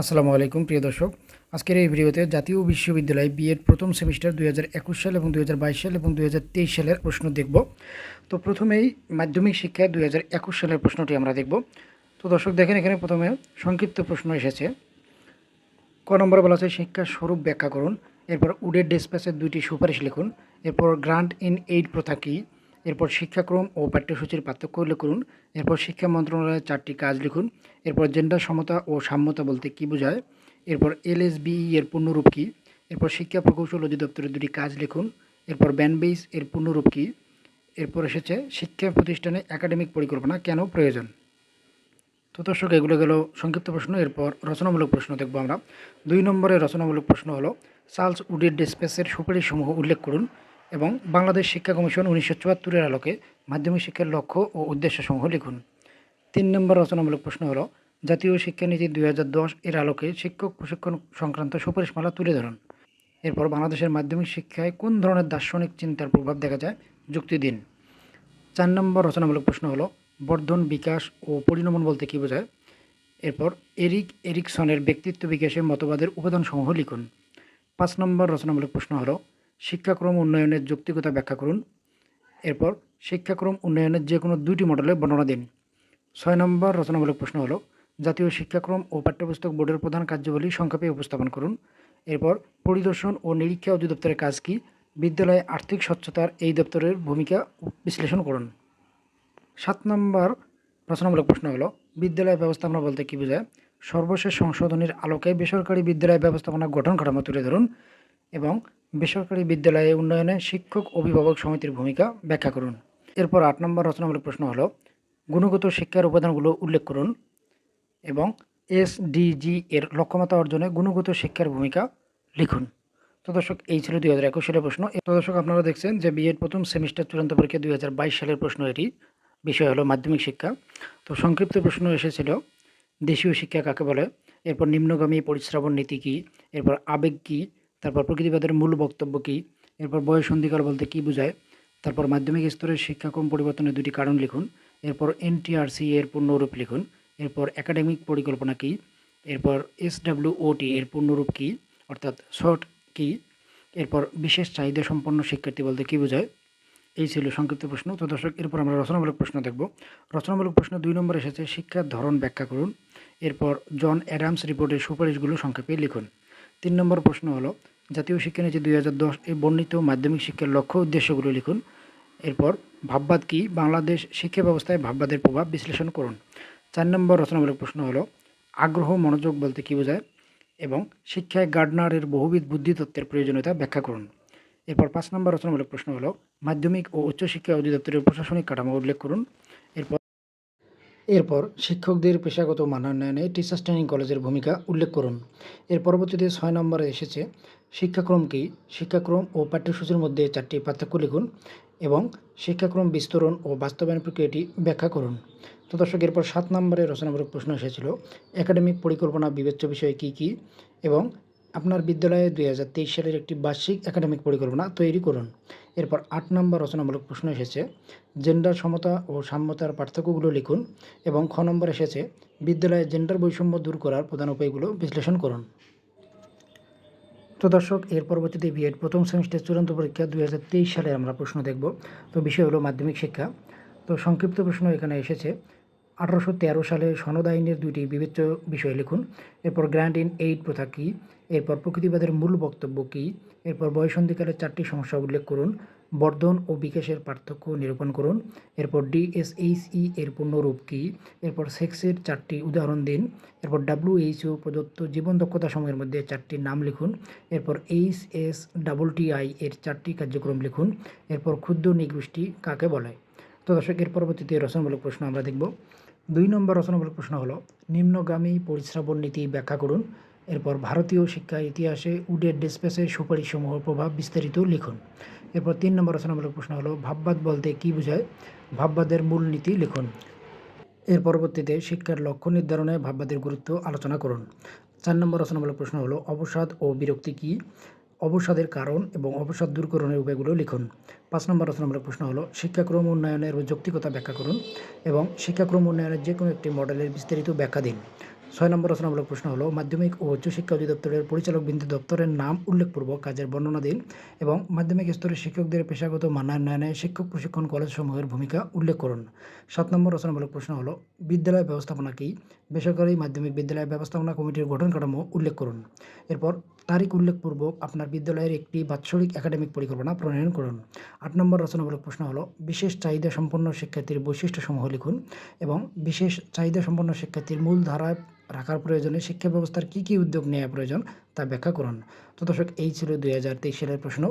আসসালামু আলাইকুম, প্রিয় দর্শক। আজকের এই ভিডিওতে জাতীয় বিশ্ববিদ্যালয় বিএড প্রথম সেমিস্টার দুই হাজার একুশ সাল এবং দুই হাজার বাইশ সাল এবং দুই হাজার তেইশ সালের প্রশ্ন দেখব। তো প্রথমেই মাধ্যমিক শিক্ষা দুই সালের প্রশ্নটি আমরা দেখব। তো দর্শক, দেখেন এখানে প্রথমে সংক্ষিপ্ত প্রশ্ন এসেছে। ক নম্বর বলা আছে, শিক্ষার স্বরূপ ব্যাখ্যা করুন। এরপর উডের ডেসপ্যাচের দুইটি সুপারিশ লিখুন। এরপর গ্রান্ট ইন এইড প্রথা কী? এরপর শিক্ষাক্রম ও পাঠ্যসূচির পার্থক্য উল্লেখ করুন। এরপর শিক্ষা মন্ত্রণালয়ের চারটি কাজ লিখুন। এরপর জেন্ডার সমতা ও সাম্যতা বলতে কী বোঝায়? এরপর এলএসবিই এর পূর্ণরূপ কী? এরপর শিক্ষা প্রকৌশল অধিদপ্তরের দুটি কাজ লিখুন। এরপর ব্যানবেইস এর পূর্ণরূপ কী? এরপর এসেছে শিক্ষা প্রতিষ্ঠানে একাডেমিক পরিকল্পনা কেন প্রয়োজন? তো দর্শক, এগুলো গেল সংক্ষিপ্ত প্রশ্ন। এরপর রচনামূলক প্রশ্ন দেখব আমরা। দুই নম্বরের রচনামূলক প্রশ্ন হলো চার্লস উডের ডেসপেসের সুপারিশসমূহ উল্লেখ করুন। এবং বাংলাদেশ শিক্ষা কমিশন উনিশশো চুয়াত্তরের আলোকে মাধ্যমিক শিক্ষার লক্ষ্য ও উদ্দেশ্যসমূহ লিখুন। তিন নম্বর রচনামূলক প্রশ্ন হলো, জাতীয় শিক্ষানীতি দুই হাজার দশ এর আলোকে শিক্ষক প্রশিক্ষণ সংক্রান্ত সুপারিশমালা তুলে ধরুন। এরপর বাংলাদেশের মাধ্যমিক শিক্ষায় কোন ধরনের দার্শনিক চিন্তার প্রভাব দেখা যায়? যুক্তি দিন। চার নম্বর রচনামূলক প্রশ্ন হলো, বর্ধন বিকাশ ও পরিণমন বলতে কী বোঝায়? এরপর এরিক এরিকসনের ব্যক্তিত্ব বিকাশের মতবাদের উপাদানসমূহ লিখুন। পাঁচ নম্বর রচনামূলক প্রশ্ন হলো শিক্ষাক্রম উন্নয়নের যৌক্তিকতা ব্যাখ্যা করুন। এরপর শিক্ষাক্রম উন্নয়নের যে কোনো দুইটি মডেলে বর্ণনা দিন। ছয় নম্বর রচনামূলক প্রশ্ন হলো, জাতীয় শিক্ষাক্রম ও পাঠ্যপুস্তক বোর্ডের প্রধান কার্যাবলী সংক্ষেপে উপস্থাপন করুন। এরপর পরিদর্শন ও নিরীক্ষা অধিদপ্তরের কাজ কি? বিদ্যালয়ে আর্থিক স্বচ্ছতার এই দপ্তরের ভূমিকা বিশ্লেষণ করুন। সাত নম্বর রচনামূলক প্রশ্ন হলো, বিদ্যালয় ব্যবস্থাপনা বলতে কী বোঝায়? সর্বশেষ সংশোধনীর আলোকে বেসরকারি বিদ্যালয় ব্যবস্থাপনা গঠন কাঠামো তুলে ধরুন। এবং বেসরকারি বিদ্যালয়ে উন্নয়নে শিক্ষক অভিভাবক সমিতির ভূমিকা ব্যাখ্যা করুন। এরপর আট নম্বর রচনামূলক প্রশ্ন হলো, গুণগত শিক্ষার উপাদানগুলো উল্লেখ করুন এবং এসডিজি এর লক্ষ্যমাত্রা অর্জনে গুণগত শিক্ষার ভূমিকা লিখুন। তো দর্শক, এই ছিল দুই হাজার একুশ সালের প্রশ্ন। তো দর্শক, আপনারা দেখছেন যে বিএড প্রথম সেমিস্টার চূড়ান্ত পরীক্ষা দুই হাজার বাইশ সালের প্রশ্ন এটি। বিষয় হলো মাধ্যমিক শিক্ষা। তো সংক্ষিপ্ত প্রশ্ন এসেছিল, দেশীয় শিক্ষা কাকে বলে? এরপর নিম্নগামী পরিশ্রাবণ নীতি কী? এরপর আবেগ কী? তারপর প্রকৃতিবাদের মূল বক্তব্য কী? এরপর বয়স সন্ধিকাল বলতে কী বোঝায়? তারপর মাধ্যমিক স্তরের শিক্ষাক্রম পরিবর্তনের দুটি কারণ লিখুন। এরপর এনটিআরসি এর পূর্ণরূপ লিখুন। এরপর একাডেমিক পরিকল্পনা কী? এরপর এসডাব্লিউওটি এর পূর্ণরূপ কী? অর্থাৎ শর্ট কী? এরপর বিশেষ চাহিদা সম্পন্ন শিক্ষার্থী বলতে কী বোঝায়? এই ছিল সংক্ষিপ্ত প্রশ্ন। তো দর্শক, এরপর আমরা রচনামূলক প্রশ্ন দেখব। রচনামূলক প্রশ্ন দুই নম্বর এসেছে, শিক্ষার ধরন ব্যাখ্যা করুন। এরপর জন অ্যাডামস রিপোর্টের সুপারিশগুলো সংক্ষেপে লিখুন। তিন নম্বর প্রশ্ন হলো, জাতীয় শিক্ষানীতি দুই হাজার দশ এই বর্ণিত মাধ্যমিক শিক্ষার লক্ষ্য উদ্দেশ্যগুলো লিখুন। এরপর, ভাববাদ কি? বাংলাদেশ শিক্ষা ব্যবস্থায় ভাববাদের প্রভাব বিশ্লেষণ করুন। চার নম্বর রচনামূলক প্রশ্ন হলো, আগ্রহ মনোযোগ বলতে কী বোঝায়? এবং শিক্ষায় গার্ডনারের বহুবিধ বুদ্ধিতত্ত্বের প্রয়োজনীয়তা ব্যাখ্যা করুন। এরপর পাঁচ নম্বর রচনামূলক প্রশ্ন হলো, মাধ্যমিক ও উচ্চশিক্ষা অধিদপ্তরের প্রশাসনিক কাঠামো উল্লেখ করুন। এরপর এরপর শিক্ষকদের পেশাগত মানোন্নয়নে টিচার্স ট্রেনিং কলেজের ভূমিকা উল্লেখ করুন। এর পরবর্তীতে ছয় নম্বরে এসেছে শিক্ষাক্রম কী? শিক্ষাক্রম ও পাঠ্যসূচির মধ্যে চারটি পার্থক্য লিখুন এবং শিক্ষাক্রম বিস্তরণ ও বাস্তবায়ন প্রক্রিয়াটি ব্যাখ্যা করুন। তো দর্শক, এরপর সাত নম্বরে রচনামূলক প্রশ্ন এসেছিল, একাডেমিক পরিকল্পনা বিবেচ্য বিষয় কী কী? এবং আপনার বিদ্যালয়ে দুই হাজার তেইশ সালের একটি বার্ষিক একাডেমিক পরিকল্পনা তৈরি করুন। এরপর আট নম্বর রচনামূলক প্রশ্ন এসেছে জেন্ডার সমতা ও সাম্যতার পার্থক্যগুলো লিখুন এবং খ নম্বর এসেছে, বিদ্যালয়ে জেন্ডার বৈষম্য দূর করার প্রধান উপায়গুলো বিশ্লেষণ করুন। তো দর্শক, এর পরবর্তীতে বিএড প্রথম সেমিস্টার চূড়ান্ত পরীক্ষা দুই হাজার তেইশ সালে আমরা প্রশ্ন দেখব। তো বিষয় হলো মাধ্যমিক শিক্ষা। তো সংক্ষিপ্ত প্রশ্ন এখানে এসেছে আঠারোশো তেরো সালে সনদ আইনের দুইটি বিবেচ্য বিষয় লিখুন। এরপর গ্র্যান্ড ইন এইড প্রথা কী? এরপর প্রকৃতিবাদের মূল বক্তব্য কী? এরপর বয়সন্ধিকালের চারটি সমস্যা উল্লেখ করুন। বর্ধন ও বিকাশের পার্থক্য নিরূপণ করুন। এরপর ডিএসএইচই এর পূর্ণরূপ কী? এরপর সেক্সের চারটি উদাহরণ দিন। এরপর ডাব্লিউএইচও প্রদত্ত জীবন দক্ষতা সময়ের মধ্যে চারটি নাম লিখুন। এরপর এইচ এস ডাবল টিআই এর চারটি কার্যক্রম লিখুন। এরপর ক্ষুদ্র নিগোষ্ঠী কাকে বলে? তো দর্শক, এর পরবর্তীতে রচনামূলক প্রশ্ন আমরা দেখব। দুই নম্বর রচনামূলক প্রশ্ন হলো, নিম্নগামী পরিশ্রাবণ নীতি ব্যাখ্যা করুন। এরপর ভারতীয় শিক্ষা ইতিহাসে উডের ডিসপেসের সুপারিশসমূহ প্রভাব বিস্তারিত লিখুন। এরপর তিন নম্বর রচনামূলক প্রশ্ন হলো, ভাববাদ বলতে কী বোঝায়? ভাববাদের মূল নীতি লিখুন। এর পরবর্তীতে শিক্ষার লক্ষ্য নির্ধারণে ভাববাদের গুরুত্ব আলোচনা করুন। চার নম্বর রচনামূলক প্রশ্ন হলো, অবসাদ ও বিরক্তি কী? অবসাদের কারণ এবং অবসাদ দূরকরণের উপায়গুলো লিখুন। পাঁচ নম্বর রচনামূলক প্রশ্ন হলো, শিক্ষাক্রম উন্নয়নের যৌক্তিকতা ব্যাখ্যা করুন এবং শিক্ষাক্রম উন্নয়নের যে কোনো একটি মডেলের বিস্তারিত ব্যাখ্যা দিন। ছয় নম্বর রচনামূলক প্রশ্ন হলো, মাধ্যমিক ও উচ্চশিক্ষা অধিদপ্তরের পরিচালক বিন্দু দপ্তরের নাম উল্লেখপূর্বক কাজের বর্ণনা দিন এবং মাধ্যমিক স্তরের শিক্ষকদের পেশাগত মানোন্নয়নে শিক্ষক প্রশিক্ষণ কলেজসমূহের ভূমিকা উল্লেখ করুন। সাত নম্বর রচনামূলক প্রশ্ন হলো, বিদ্যালয় ব্যবস্থাপনা কী? বেসরকারি মাধ্যমিক বিদ্যালয় ব্যবস্থাপনা কমিটির গঠন কাঠামো উল্লেখ করুন। এরপর তারিখ উল্লেখপূর্বক আপনার বিদ্যালয়ের একটি বাৎসরিক একাডেমিক পরিকল্পনা প্রণয়ন করুন। আট নম্বর রচনামূলক প্রশ্ন হলো, বিশেষ চাহিদা সম্পন্ন শিক্ষার্থীর বৈশিষ্ট্যসমূহ লিখুন এবং বিশেষ চাহিদা সম্পন্ন শিক্ষার্থীর মূল ধারায় রাখার প্রয়োজনে শিক্ষা ব্যবস্থার কী কী উদ্যোগ নেওয়া প্রয়োজন তা ব্যাখ্যা করুন। তো দর্শক, এই ছিল দুই হাজার তেইশ সালের প্রশ্ন।